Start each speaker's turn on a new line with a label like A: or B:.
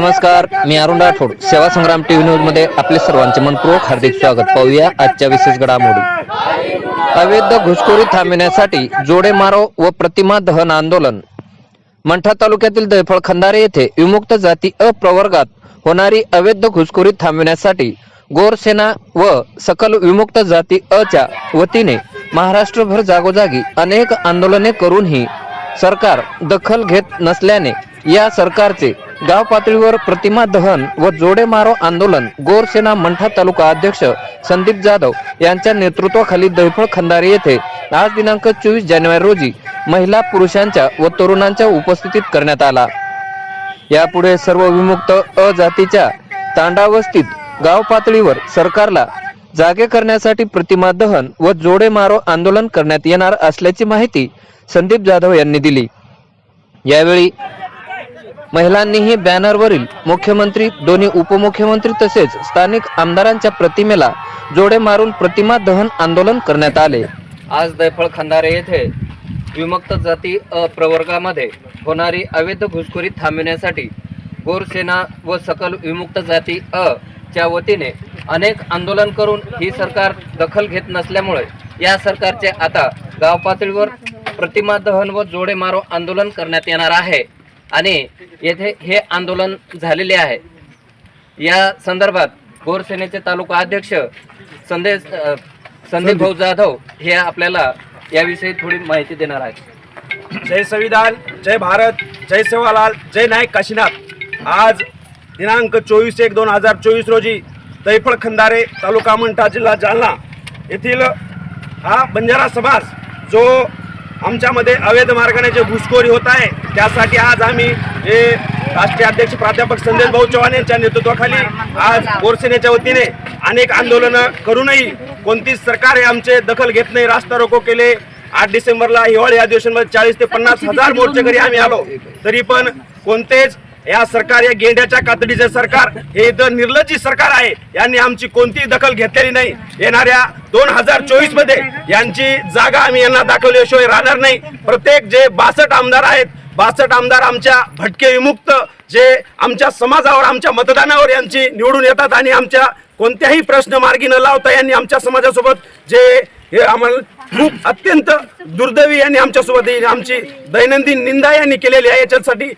A: नमस्कार मी अरुण राठोड. सेवा संग्राम टीव्ही न्यूजमध्ये आपले सर्वांचे मनपूर्वक हार्दिक स्वागत. पाहूया आजच्या विशेष घडामोडी. अवैध घुसखोरी थांबविण्यासाठी जोडे मारो व प्रतिमा दहन आंदोलन. मंठा तालुक्यातील दैफळ खंदारे येथे विमुक्त जाती अप्रवर्गात होणारी अवैध घुसखोरी थांबविण्यासाठी गोरसेना व सकल विमुक्त जाती अच्या वतीने महाराष्ट्रभर जागोजागी अनेक आंदोलने करूनही सरकार दखल घेत नसल्याने या सरकारचे गाव पातळीवर प्रतिमा दहन व जोडे मारो आंदोलन गोरसेना मंठा तालुका अध्यक्ष संदीप जाधव यांच्या नेतृत्वाखाली दैफळ खंदारी येथे आज दिनांक चोवीस जानेवारी रोजी महिला पुरुषांच्या व तरुणांच्या उपस्थितीत करण्यात आला. यापुढे सर्व विमुक्त अ जातीच्या तांडावस्थित गाव पातळीवर सरकारला जागे करण्यासाठी प्रतिमा दहन व जोडे मारो आंदोलन करण्यात येणार असल्याची माहिती संदीप जाधव यांनी दिली. यावेळी महिलांनीही बॅनरवरील मुख्यमंत्री दोन्ही उपमुख्यमंत्री तसेच स्थानिक आमदारांच्या प्रतिमेला जोडे मारून प्रतिमा दहन आंदोलन करण्यात आले. आज दैफळ खंदारे येथे विमुक्त जाती अ प्रवर्गामध्ये होणारी अवैध घुसखोरी थांबविण्यासाठी गोरसेना व सकल विमुक्त जाती अ च्या वतीने अनेक आंदोलन करून ही सरकार दखल घेत नसल्यामुळे या सरकारचे आता गाव पातळीवर प्रतिमा दहन व जोडे मारो आंदोलन करण्यात येणार आहे. आणि येथे हे आंदोलन झालेले आहे. या संदर्भात गोरसेनेचे तालुका अध्यक्ष संदेश संदीप भाऊ जाधव हे आपल्याला याविषयी थोडी माहिती देणार आहेत.
B: जय संविधान जय भारत जय सेवालाल जय नायक काशीनाथ. आज दिनांक चोवीस एक दोन हजार चोवीस रोजी दैफळ खंदारे तालुका मंठा जिल्हा जालना येथील हा बंजारा समाज जो आमच्यामध्ये अवैध मार्गाने जे घुसखोरी होत आहे त्यासाठी आज आम्ही हे राष्ट्रीय अध्यक्ष प्राध्यापक संदेश भाऊ चव्हाण यांच्या नेतृत्वाखाली आज गोरसेनेच्या वतीने अनेक आंदोलनं करूनही कोणतीच सरकार हे आमचे दखल घेत नाही रास्ता रोको केले. आठ डिसेंबरला हिवाळी अधिवेशनमध्ये चाळीस ते पन्नास हजार मोर्चेकरी आम्ही आलो. तरी पण कोणतेच या सरकार या गेंड्याच्या कातडीचे सरकार हे इथं निर्लज्जी सरकार आहे. यांनी आमची कोणतीही दखल घेतलेली नाही. येणाऱ्या दोन हजार चोवीसमध्ये यांची जागा आम्ही यांना दाखवल्याशिवाय राहणार नाही. प्रत्येक जे बासष्ट आमदार आहेत बासष्ट आमदार आमच्या भटके विमुक्त जे आमच्या समाजावर आमच्या मतदानावर यांची निवडून येतात आणि आमच्या कोणत्याही प्रश्न मार्गी न लावता यांनी आमच्या समाजासोबत जे आम्हाला खूप अत्यंत दुर्दैवी यांनी आमच्यासोबत आमची दैनंदिन निंदा यांनी केलेली आहे. याच्यासाठी